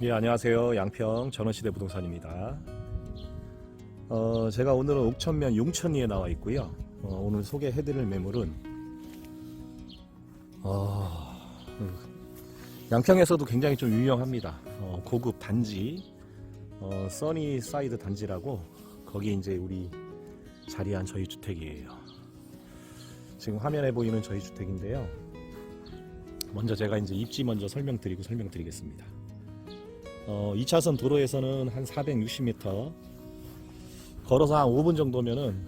네, 안녕하세요. 양평 전원시대 부동산입니다. 어, 제가 오늘은 옥천면 용천리에 나와 있고요. 어, 오늘 소개해드릴 매물은 어, 음, 양평에서도 굉장히 좀 유명합니다. 어, 고급 단지 어, 써니 사이드 단지라고 거기 이제 우리 자리한 저희 주택이에요. 지금 화면에 보이는 저희 주택인데요. 먼저 제가 이제 입지 먼저 설명드리고 설명드리겠습니다. 어, 2차선 도로에서는 한 460m 걸어서 한 5분 정도면은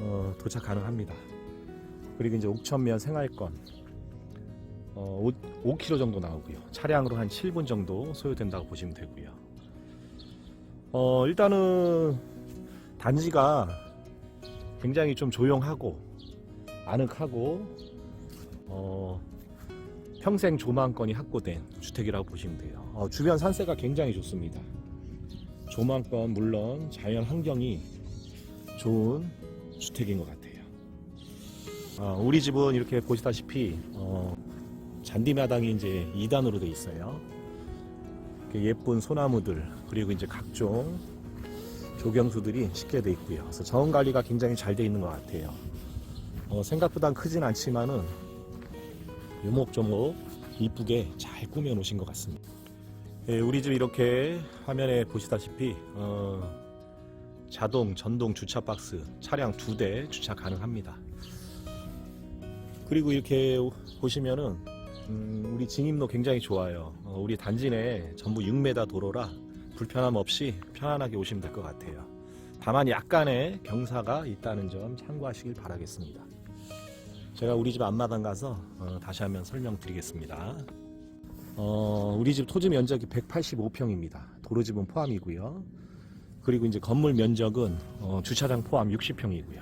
어, 도착 가능합니다. 그리고 이제 옥천면 생활권 어, 5, 5km 정도 나오고요. 차량으로 한 7분 정도 소요된다고 보시면 되고요. 어, 일단은 단지가 굉장히 좀 조용하고 아늑하고 어, 평생 조망권이 확보된 주택이라고 보시면 돼요. 어, 주변 산세가 굉장히 좋습니다. 조망권 물론 자연 환경이 좋은 주택인 것 같아요. 어, 우리 집은 이렇게 보시다시피 어, 잔디마당이 이제 2단으로 돼 있어요. 예쁜 소나무들 그리고 이제 각종 조경수들이 쉽게 돼 있고요. 그래서 자원 관리가 굉장히 잘 돼 있는 것 같아요. 어, 생각보다 크진 않지만은 요목조목 이쁘게 잘 꾸며 놓으신 것 같습니다. 예, 우리 집 이렇게 화면에 보시다시피 어, 자동 전동 주차 박스 차량 두 대 주차 가능합니다. 그리고 이렇게 보시면은 음, 우리 진입로 굉장히 좋아요. 어, 우리 단지 내 전부 6m 도로라 불편함 없이 편안하게 오시면 될 것 같아요. 다만 약간의 경사가 있다는 점 참고하시길 바라겠습니다. 제가 우리 집 앞마당 가서 어, 다시 한번 설명드리겠습니다. 어, 우리 집 토지 면적이 185평입니다. 도로집은 포함이고요. 그리고 이제 건물 면적은 어, 주차장 포함 60평이고요.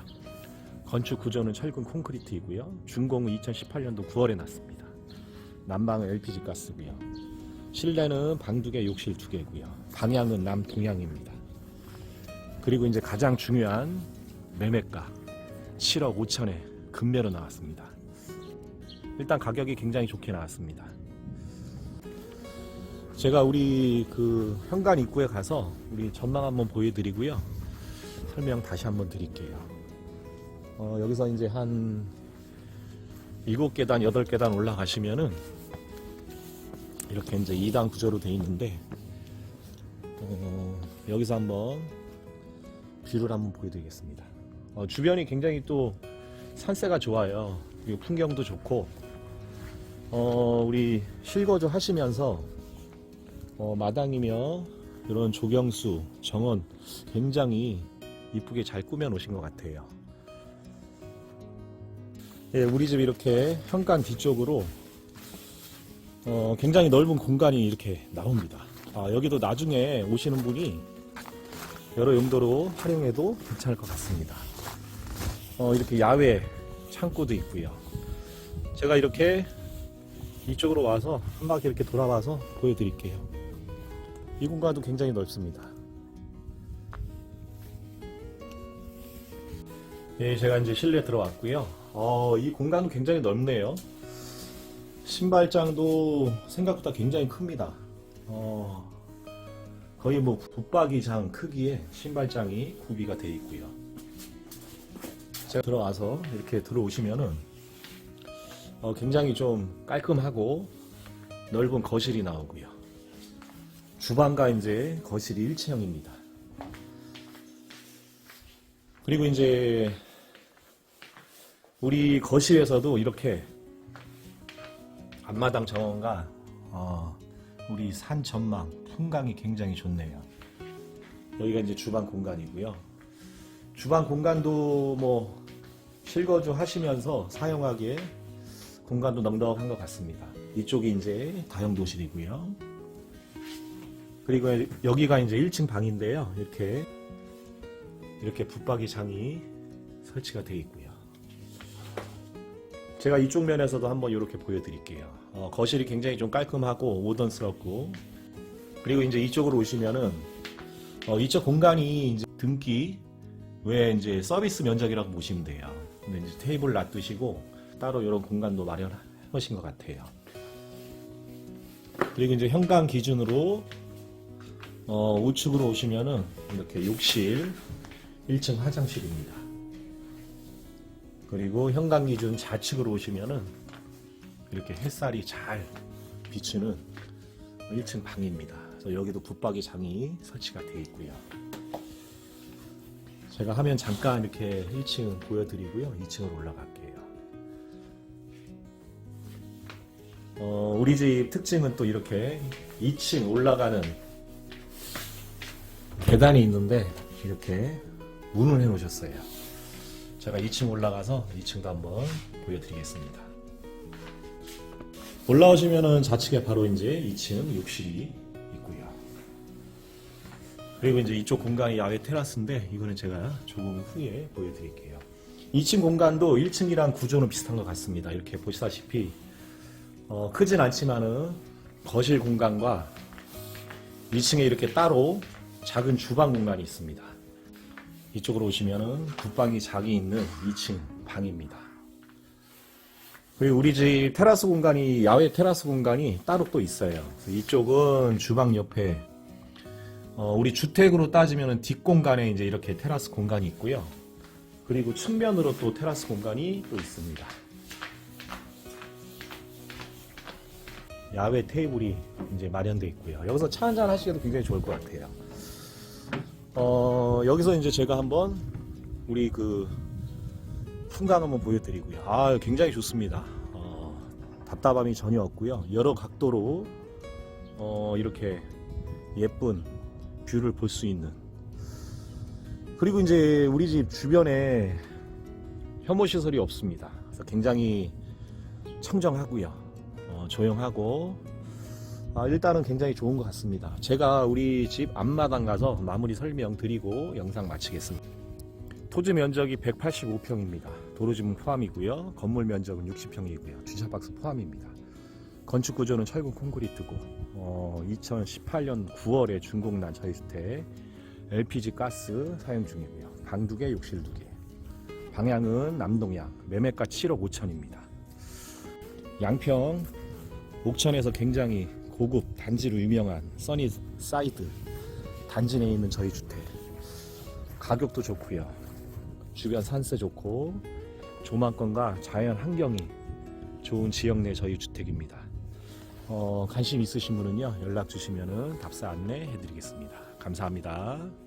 건축 구조는 철근 콘크리트이고요. 준공은 2018년도 9월에 났습니다. 난방은 LPG 가스고요. 실내는 방 두 개, 욕실 두 개고요. 방향은 남동향입니다. 그리고 이제 가장 중요한 매매가 7억 5천에 금매로 나왔습니다. 일단 가격이 굉장히 좋게 나왔습니다. 제가 우리 그 현관 입구에 가서 우리 전망 한번 보여드리고요. 설명 다시 한번 드릴게요. 어, 여기서 이제 한 7계단, 8계단 올라가시면은 이렇게 이제 2단 구조로 되어 있는데 어, 여기서 한번 뷰를 한번 보여드리겠습니다. 어, 주변이 굉장히 또 산세가 좋아요. 그리고 풍경도 좋고, 어, 우리 실거주 하시면서, 어, 마당이며, 이런 조경수, 정원 굉장히 이쁘게 잘 꾸며 놓으신 것 같아요. 예, 우리 집 이렇게 현관 뒤쪽으로, 어, 굉장히 넓은 공간이 이렇게 나옵니다. 아, 여기도 나중에 오시는 분이 여러 용도로 활용해도 괜찮을 것 같습니다. 어, 이렇게 야외 창고도 있고요. 제가 이렇게 이쪽으로 와서 한 바퀴 이렇게 돌아와서 보여드릴게요. 이 공간도 굉장히 넓습니다. 예, 제가 이제 실내 들어왔고요. 어, 이 공간도 굉장히 넓네요. 신발장도 생각보다 굉장히 큽니다. 어, 거의 뭐 붙박이장 크기의 신발장이 구비가 되어 있고요. 제가 들어와서 이렇게 들어오시면은 어, 굉장히 좀 깔끔하고 넓은 거실이 나오고요. 주방과 이제 거실이 1층형입니다. 그리고 이제 우리 거실에서도 이렇게 앞마당 정원과 어, 우리 산 전망 풍광이 굉장히 좋네요. 여기가 이제 주방 공간이고요. 주방 공간도 뭐 실거주 하시면서 사용하기에 공간도 넉넉한 것 같습니다. 이쪽이 이제 다용도실이고요. 그리고 여기가 이제 1층 방인데요. 이렇게 이렇게 붙박이 장이 설치가 되어 있고요. 제가 이쪽 면에서도 한번 이렇게 보여드릴게요. 어, 거실이 굉장히 좀 깔끔하고 모던스럽고 그리고 이제 이쪽으로 오시면은 어, 이쪽 공간이 이제 등기 외에 이제 서비스 면적이라고 보시면 돼요. 이제 테이블 놔두시고 따로 이런 공간도 마련하신 것 같아요. 그리고 이제 현관 기준으로 어, 우측으로 오시면은 이렇게 욕실 1층 화장실입니다. 그리고 현관 기준 좌측으로 오시면은 이렇게 햇살이 잘 비추는 1층 방입니다. 여기도 붙박이 장이 설치가 되어 있고요. 제가 하면 잠깐 이렇게 1층 보여드리고요. 2층으로 올라갈게요. 어, 우리 집 특징은 또 이렇게 2층 올라가는 계단이 있는데 이렇게 문을 해 놓으셨어요. 제가 2층 올라가서 2층도 한번 보여드리겠습니다. 올라오시면은 좌측에 바로 이제 2층 욕실이. 그리고 이제 이쪽 공간이 야외 테라스인데 이거는 제가 조금 후에 보여드릴게요. 2층 공간도 1층이랑 구조는 비슷한 것 같습니다. 이렇게 보시다시피 어, 크진 않지만은 거실 공간과 2층에 이렇게 따로 작은 주방 공간이 있습니다. 이쪽으로 오시면은 붙방이 작이 있는 2층 방입니다. 그리고 우리 집 테라스 공간이 야외 테라스 공간이 따로 또 있어요. 이쪽은 주방 옆에 어, 우리 주택으로 따지면은 뒷공간에 이제 이렇게 테라스 공간이 있고요. 그리고 측면으로 또 테라스 공간이 또 있습니다. 야외 테이블이 이제 마련되어 있고요. 여기서 차 한잔 하시기도 굉장히 좋을 것 같아요. 어, 여기서 이제 제가 한번 우리 그 풍광 한번 보여드리고요. 아, 굉장히 좋습니다. 어, 답답함이 전혀 없고요. 여러 각도로 어, 이렇게 예쁜 뷰를 볼 수 있는. 그리고 이제 우리 집 주변에 혐오 시설이 없습니다. 그래서 굉장히 청정하고요. 어, 조용하고 아, 일단은 굉장히 좋은 것 같습니다. 제가 우리 집 앞마당 가서 마무리 설명 드리고 영상 마치겠습니다. 토지 면적이 185평입니다. 도로지문 포함이고요. 건물 면적은 60평이고요. 주차박스 포함입니다. 건축 구조는 철근 콘크리트고 어, 2018년 9월에 준공 난 저희주택 LPG 가스 사용 중이고요. 방 2개, 욕실 2개. 방향은 남동향, 매매가 7억 5천입니다. 양평 옥천에서 굉장히 고급 단지로 유명한 써니 사이드 단지 내에 있는 저희 주택 가격도 좋고요 주변 산세 좋고 조망권과 자연 환경이 좋은 지역 내 저희 주택입니다 어, 관심 있으신 분은요 연락 주시면 답사 안내 해드리겠습니다. 감사합니다